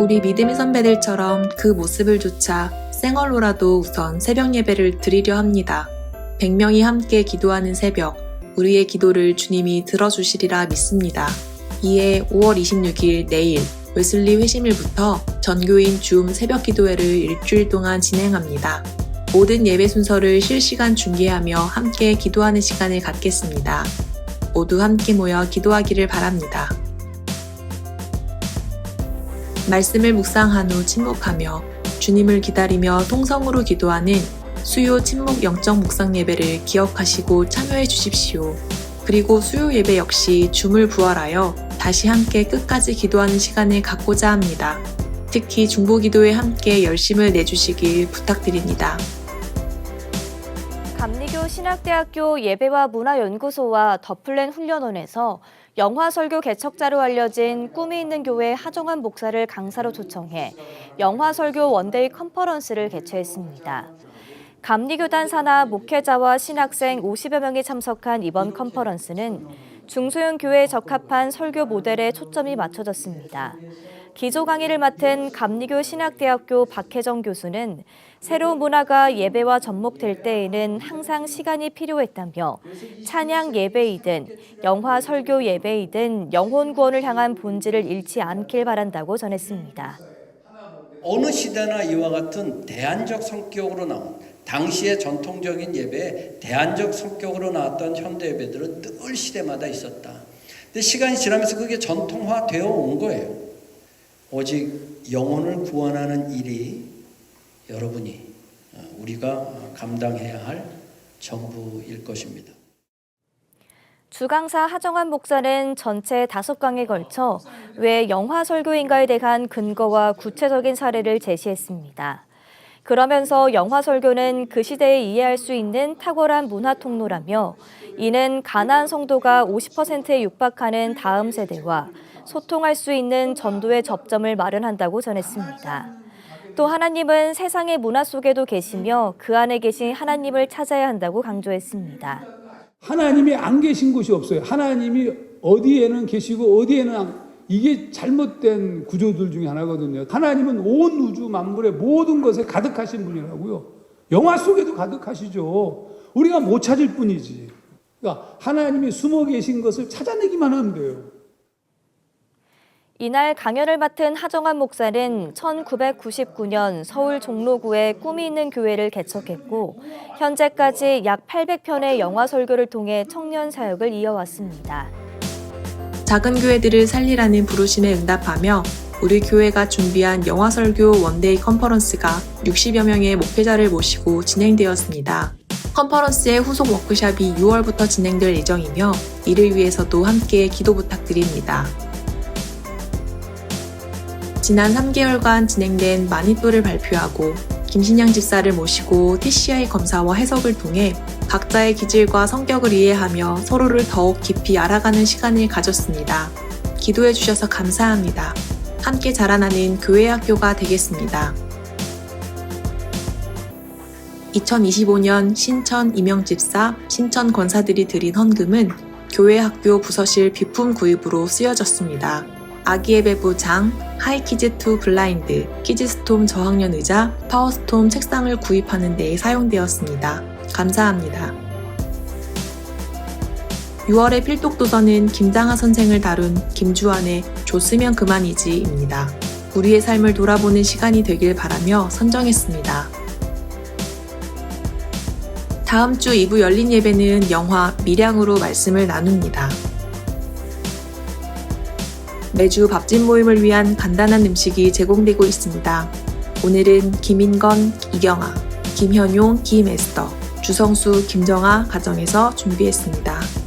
우리 믿음의 선배들처럼 그 모습을 조차 생얼로라도 우선 새벽 예배를 드리려 합니다. 100명이 함께 기도하는 새벽, 우리의 기도를 주님이 들어주시리라 믿습니다. 이에 5월 26일 내일 웨슬리 회심일부터 전교인 줌 새벽 기도회를 일주일 동안 진행합니다. 모든 예배 순서를 실시간 중계하며 함께 기도하는 시간을 갖겠습니다. 모두 함께 모여 기도하기를 바랍니다. 말씀을 묵상한 후 침묵하며 주님을 기다리며 통성으로 기도하는 수요 침묵 영적 묵상 예배를 기억하시고 참여해 주십시오. 그리고 수요 예배 역시 줌을 부활하여 다시 함께 끝까지 기도하는 시간을 갖고자 합니다. 특히 중보 기도에 함께 열심을 내주시길 부탁드립니다. 감리교 신학대학교 예배와 문화연구소와 더플랜 훈련원에서 영화 설교 개척자로 알려진 꿈이 있는 교회 하정환 목사를 강사로 초청해 영화 설교 원데이 컨퍼런스를 개최했습니다. 감리교단 산하 목회자와 신학생 50여 명이 참석한 이번 컨퍼런스는 중소형 교회에 적합한 설교 모델에 초점이 맞춰졌습니다. 기조 강의를 맡은 감리교 신학대학교 박혜정 교수는 새로운 문화가 예배와 접목될 때에는 항상 시간이 필요했다며 찬양 예배이든 영화 설교 예배이든 영혼 구원을 향한 본질을 잃지 않길 바란다고 전했습니다. 어느 시대나 이와 같은 대안적 성격으로 나온 당시의 전통적인 예배에 대안적 성격으로 나왔던 현대 예배들은 늘 시대마다 있었다. 근데 시간이 지나면서 그게 전통화되어 온 거예요. 오직 영혼을 구원하는 일이 여러분이 어, 우리가 감당해야 할 전부일 것입니다. 주강사 하정환 목사는 전체 다섯 강에 걸쳐 왜 영화 설교인가에 대한 근거와 구체적인 사례를 제시했습니다. 그러면서 영화 설교는 그 시대에 이해할 수 있는 탁월한 문화 통로라며 이는 가나안 성도가 50%에 육박하는 다음 세대와 소통할 수 있는 전도의 접점을 마련한다고 전했습니다. 또 하나님은 세상의 문화 속에도 계시며 그 안에 계신 하나님을 찾아야 한다고 강조했습니다. 하나님이 안 계신 곳이 없어요. 하나님이 어디에는 계시고 어디에는 안- 이게 잘못된 구조들 중에 하나거든요. 하나님은 온 우주 만물의 모든 것에 가득하신 분이라고요. 영화 속에도 가득하시죠. 우리가 못 찾을 뿐이지. 그러니까 하나님이 숨어 계신 것을 찾아내기만 하면 돼요. 이날 강연을 맡은 하정환 목사는 1999년 서울 종로구에 꿈이 있는 교회를 개척했고 현재까지 약 800편의 영화 설교를 통해 청년 사역을 이어왔습니다. 작은 교회들을 살리라는 부르심에 응답하며 우리 교회가 준비한 영화 설교 원데이 컨퍼런스가 60여 명의 목회자를 모시고 진행되었습니다. 컨퍼런스의 후속 워크샵이 6월부터 진행될 예정이며 이를 위해서도 함께 기도 부탁드립니다. 지난 3개월간 진행된 마니또를 발표하고 김신양 집사를 모시고 TCI 검사와 해석을 통해 각자의 기질과 성격을 이해하며 서로를 더욱 깊이 알아가는 시간을 가졌습니다. 기도해 주셔서 감사합니다. 함께 자라나는 교회 학교가 되겠습니다. 2025년 신천 임영 집사, 신천 권사들이 드린 헌금은 교회 학교 부서실 비품 구입으로 쓰여졌습니다. 아기예배부 장, 하이키즈2 블라인드, 키즈스톰 저학년 의자, 파워스톰 책상을 구입하는 데 사용되었습니다. 감사합니다. 6월의 필독도서는 김장하 선생을 다룬 김주환의 줬으면 그만이지입니다. 우리의 삶을 돌아보는 시간이 되길 바라며 선정했습니다. 다음 주 2부 열린 예배는 영화 미량으로 말씀을 나눕니다. 매주 밥집 모임을 위한 간단한 음식이 제공되고 있습니다. 오늘은 김인건, 이경아, 김현용, 김에스터, 주성수, 김정아 가정에서 준비했습니다.